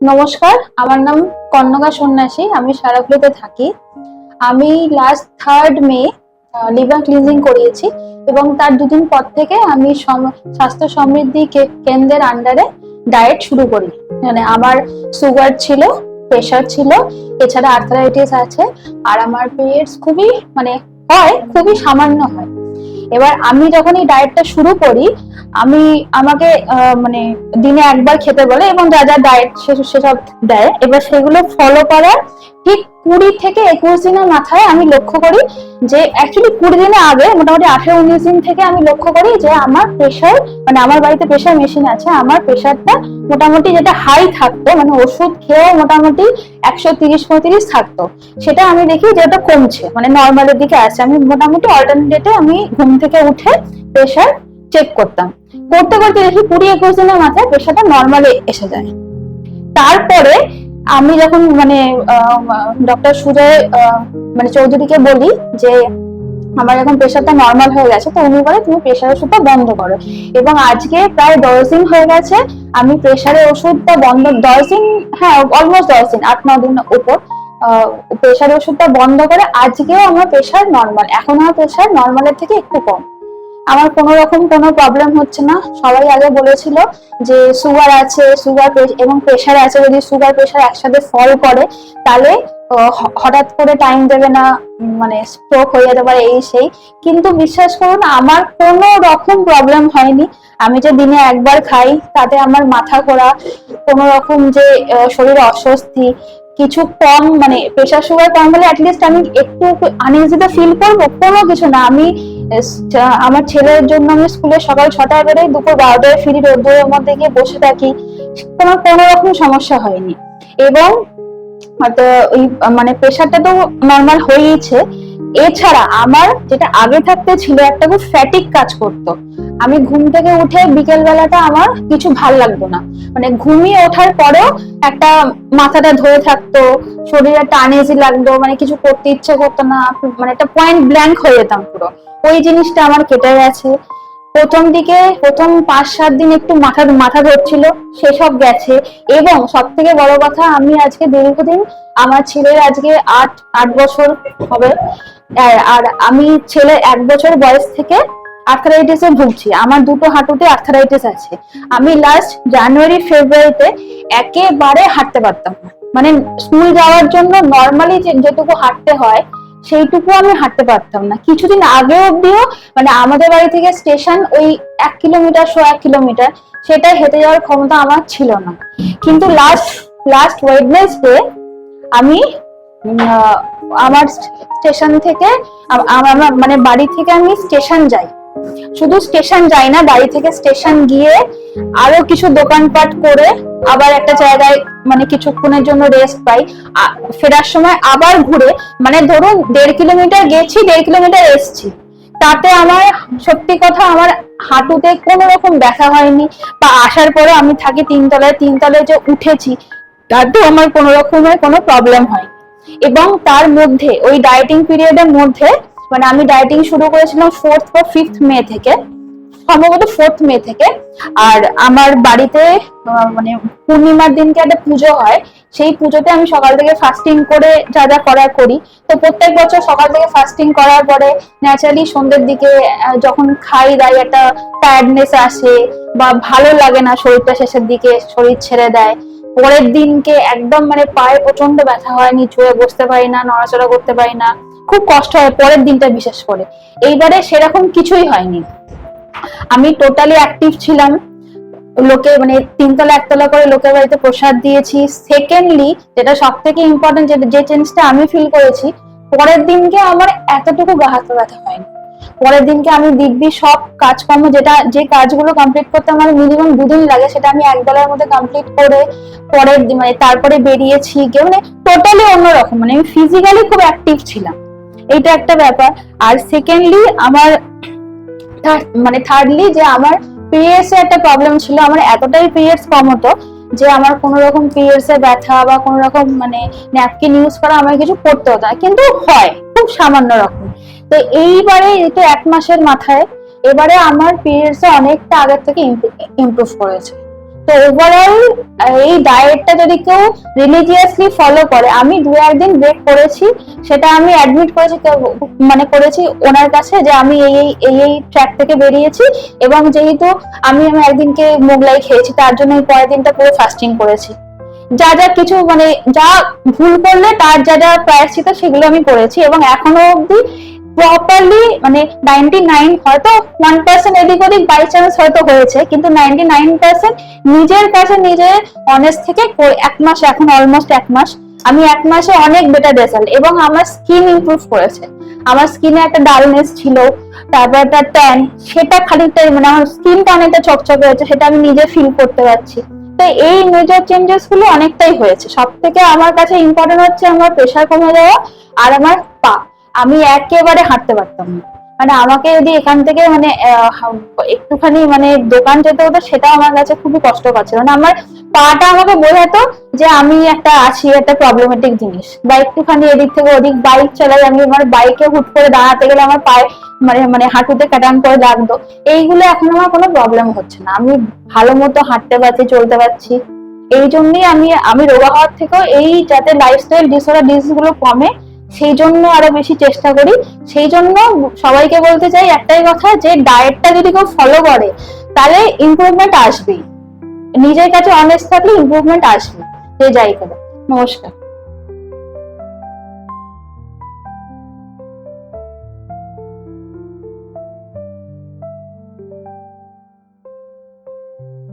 নমস্কার, আমার নাম কর্ণকা সন্ন্যাসী, আমি সারাগুলিতে থাকি। আমি last third May liver cleansing করিয়েছি এবং তার দুদিন পর থেকে আমি স্বাস্থ্য সমৃদ্ধি কেন্দ্রের আন্ডারে ডায়েট শুরু করি। মানে আমার সুগার ছিল প্রেশার ছিল, এছাড়া আর্থারাইটিস আছে, আর আমার পিরিয়ডস খুবই মানে হয়, খুবই সামান্য হয়। এবার আমি যখন এই ডায়েটটা শুরু করি, আমি আমাকে মানে দিনে একবার খেতে বলে এবং যা যা ডায়েট সেসব দেয়, এবার সেগুলো ফলো করার ঠিক কুড়ি থেকে একুশ দিনের মাথায় আমি লক্ষ্য করি যে অ্যাকচুয়ালি কুড়ি দিনের আগে, মোটামুটি আঠেরো, উনিশ দিন থেকে আমি লক্ষ্য করি যে আমার প্রেশার মানে আমার বাড়িতে প্রেশার মেশিন আছে, আমার প্রেশারটা মোটামুটি যেটা হাই থাকতো মানে ওষুধ খেয়েও মোটামুটি একশো তিরিশ পঁয়ত্রিশ থাকতো। সেটা আমি দেখি যে ওটা কমছে মানে নর্মালের দিকে আছে। আমি মোটামুটি অল্টারনেটে আমি ঘুম থেকে উঠে প্রেশার চেক করতাম। করতে করতে দেখি কুড়ি একুশ দিনের মাথায় প্রেশারটা নর্মালে এসে যায়। তারপরে আমি যখন মানে ডক্টর সুজয় মানে চৌধুরীকে বলি যে আমার এখন প্রেশারটা নর্মাল হয়ে গেছে, তো উনি বলে তুমি প্রেশার ওষুধটা বন্ধ করো। এবং আজকে প্রায় দশ দিন হয়ে গেছে, আমি প্রেশারের ওষুধটা বন্ধ, দশ দিন হ্যাঁ অলমোস্ট দশ দিন, আট, ন দিন উপর প্রেশার ওষুধটা বন্ধ করে আজকেও আমার প্রেশার নর্মাল এখন আমার প্রেশার নর্মালের থেকে একটু কম। আমার কোনো রকম কোনো প্রবলেম হচ্ছে না। সবাই আগে বলেছিল যে সুগার আছে সুগার এবং প্রেশার আছে, যদি সুগার প্রেশার একসাথে ফল করে, তাহলে হঠাৎ করে টাইম দেবে না মানে স্ট্রোক হয়ে যেতে পারে, এই সেই। কিন্তু বিশ্বাস করুন, আমার কোনো রকম প্রবলেম হয়নি। আমি যে দিনে একবার খাই, তাতে আমার মাথা ঘোরা, কোনো রকম যে শরীরে অস্বস্তি, কিছু কম মানে প্রেশার সুগার কম হলে অ্যাটলিস্ট আমি একটু আনইজিতে ফিল করব, কোনো কিছু না। আমি আমার ছেলের জন্য আমি স্কুলে সকাল ছটায় বেরোই দুপুর বারোটায় ফিরি রোদ্দুরের মধ্যে গিয়ে বসে থাকি তোমার কোনো রকম সমস্যা হয়নি। এবং ওই মানে প্রেশারটা তো নর্মাল হয়েইছে এছাড়া আমার যেটা আগে থাকতে ছিল একটা খুব ফ্যাটিক কাজ করতো। আমি ঘুম থেকে উঠে বিকেল বেলাটা আমার কিছু ভালো লাগতো না। মানে ঘুমিয়ে ওঠার পরেও একটা মাথাটা ধরে থাকতো, শরীরে একটা আনেজি লাগতো মানে কিছু করতে ইচ্ছে করতো না মানে একটা পয়েন্ট ব্ল্যাঙ্ক হয়ে যেতাম পুরো। ওই জিনিসটা আমার কেটে গেছে। প্রথম দিকে, প্রথম পাঁচ, সাত দিন একটু মাথা মাথা ধরছিল, সেসব গেছে। এবং সব থেকে বড় কথা, আমি আজকে দীর্ঘদিন আমার ছেলের আজকে আট আট বছর হবে। আর- আমি ছেলে এক বছর বয়স থেকে আর্থারাইটিসে ভুগছি। আমার দুটো হাঁটুতে আর্থারাইটিস আছে। আমি লাস্ট জানুয়ারি ফেব্রুয়ারিতে একেবারে হাঁটতে পারতাম না। মানে স্কুল যাওয়ার জন্য নর্মালি যেটুকু হাঁটতে হয় সেইটুকু আমি হাঁটতে পারতাম না। কিছুদিন আগে অব্দিও মানে আমাদের বাড়ি থেকে স্টেশন ওই এক কিলোমিটার, শো এক কিলোমিটার সেটা হেঁটে যাওয়ার ক্ষমতা আমার ছিল না। কিন্তু লাস্ট লাস্ট ওয়েডনেসডে আমি আমার স্টেশন থেকে, আম- আম- আমার মানে বাড়ি থেকে আমি স্টেশন যাই। শুধু স্টেশন যাই না, বাড়ি থেকে স্টেশন গিয়ে আরও কিছু দোকানপাট করে আবার একটা জায়গায় মানে কিছুক্ষণের জন্য রেস্ট পাই। ফেরার সময় আবার ঘুরে মানে ধরুন দেড় কিলোমিটার গেছি, দেড় কিলোমিটার এসছি। তাতে আমার, সত্যি কথা আমার হাঁটুতে কোনো রকম ব্যথা হয়নি বা আসার পরে আমি থাকি তিনতলায় তিনতলায় যে উঠেছি, তাতেও আমার কোনো রকমের কোনো প্রবলেম হয় এবং তার মধ্যে, ওই ডায়েটিং পিরিয়ডের মধ্যে মানে আমি ডায়েটিং শুরু করেছিলাম ফোর্থ বা ফিফথ মে থেকে। সম্ভবত ফোর্থ মে থেকে। আর আমার বাড়িতে মানে পূর্ণিমার দিনকে একটা পুজো হয়, সেই পুজোতে আমি সকাল থেকে ফাস্টিং করে যা যা করার করি। তো প্রত্যেক বছর সকাল থেকে ফাস্টিং করার পরে ন্যাচারালি সন্ধ্যের দিকে যখন খাই দাই একটা টায়ার্ডনেস আসে বা ভালো লাগে না শরীরটা শেষের দিকে, শরীর ছেড়ে দেয়। পরের দিনকে একদম মানে পায়ে প্রচণ্ড ব্যথা হয় নিচু হয়ে বসতে পারি না, নড়াচড়া করতে পারি না, খুব কষ্ট হয় পরের দিনটা বিশেষ করে। এইবারে সেরকম কিছুই হয়নি। আমি টোটালি অ্যাক্টিভ ছিলাম। লোকে মানে তিনতলা, একতলা করে লোকের বাড়িতে প্রসাদ দিয়েছি। সেকেন্ডলি যেটা সব থেকে ইম্পর্টেন্ট যে চেঞ্জটা আমি ফিল করেছি, পরের দিনকে আমার এতটুকু গা ব্যথা হয়নি। পরের দিনকে আমি দিব্যি সব কাজকর্ম যেটা, যে কাজগুলো কমপ্লিট করতে আমার মিনিমাম দুদিন লাগে, সেটা আমি এক বেলার মধ্যে কমপ্লিট করে পরের দিন মানে তারপরে বেরিয়েছি গিয়ে মানে টোটালি অন্যরকম। মানে আমি ফিজিক্যালি খুব অ্যাক্টিভ ছিলাম। এইটা একটা ব্যাপার। আর সেকেন্ডলি আমার মানে থার্ডলি যে আমার পিরিয়ডস এর একটা প্রবলেম ছিল, আমার এতটাই পিরিয়ডস কম হতো যে আমার কোনো রকম পিরিয়ডস এর ব্যথা বা কোনো রকম মানে ন্যাপকিন ইউজ করা আমার কিছু করতে হতো না। কিন্তু হয়, খুব সামান্য রকম। তো এইবারে এটা এক মাসের মাথায়, এবারে আমার পিরিয়ডস অনেকটা আগের থেকে ইমপ্রুভ করেছে। তো ওভারঅল এই ডায়েটটা যদি কেউ রিলিজিয়াসলি ফলো করে, আমি দু একদিন ব্রেক করেছি, সেটা আমি অ্যাডমিট করেছি মানে করেছি ওনার কাছে যে আমি এই এই এই এই ট্র্যাক থেকে বেরিয়েছি এবং যেহেতু আমি আমি একদিনকে মোগলাই খেয়েছি, তার জন্য এই পরের দিনটা পুরো ফাস্টিং করেছি। যা যা কিছু মানে যা ভুল করলে, তার যা যা প্রায়শ্চিত সেগুলো আমি করেছি এবং এখনও অবধি প্রপারলি মানে নাইনটি নাইন হয়তো ওয়ান পার্সেন্ট এদিক ওদিক বাই চান্স হয়তো হয়েছে, কিন্তু নাইনটি নাইন পার্সেন্ট নিজের কাছে নিজের অনেস্ট থেকে এক মাস, এখন অলমোস্ট এক মাস, আমি এক মাসে অনেক বেটার রেজাল্ট এবং আমার স্কিন ইমপ্রুভ করেছে। আমার স্কিনে একটা ডালনেস ছিল, তারপর একটা ট্যান সেটা খানিকটা মানে আমার স্কিনটা অনেকটা চকচকে হয়েছে, সেটা আমি নিজে ফিল করতে পারছি। তো এই মেজর চেঞ্জেসগুলো অনেকটাই হয়েছে। সব থেকে আমার কাছে ইম্পর্টেন্ট হচ্ছে আমার প্রেশার কমে যাওয়া আর আমার পা। আমি একেবারে হাঁটতে পারতাম না। মানে আমাকে যদি এখান থেকে মানে একটুখানি মানে দোকান যেতে হতো সেটা আমার কাছে খুবই কষ্ট ছিল মানে আমার পাটা আমাকে বোঝাতো যে আমি একটা আছি, একটা প্রবলেমেটিক জিনিস। বা একটুখানি এদিক থেকে ওদিক বাইক চালাই, আমি আমার বাইকে হুট করে দাঁড়াতে গেলে আমার পায়ে মানে মানে হাঁটুতে কাটান করে লাগতো। এইগুলো এখন আমার কোনো প্রবলেম হচ্ছে না। আমি ভালো মতো হাঁটতে পারছি, চলতে পারছি। এই জন্যই আমি আমি রোগা হওয়ার থেকেও এই যাতে লাইফস্টাইল ডিসঅর্ডার ডিজিজগুলো কমে সেই জন্য আরও বেশি চেষ্টা করি। সেই জন্য সবাইকে বলতে চাই একটাই কথা যে ডায়েটটা যদি কেউ ফলো করে, তাহলে ইম্প্রুভমেন্ট আসবেই। নিজের কাছে অনেস্ট থাকলে ইম্প্রুভমেন্ট আসবে। যে যাই করে নমস্কার।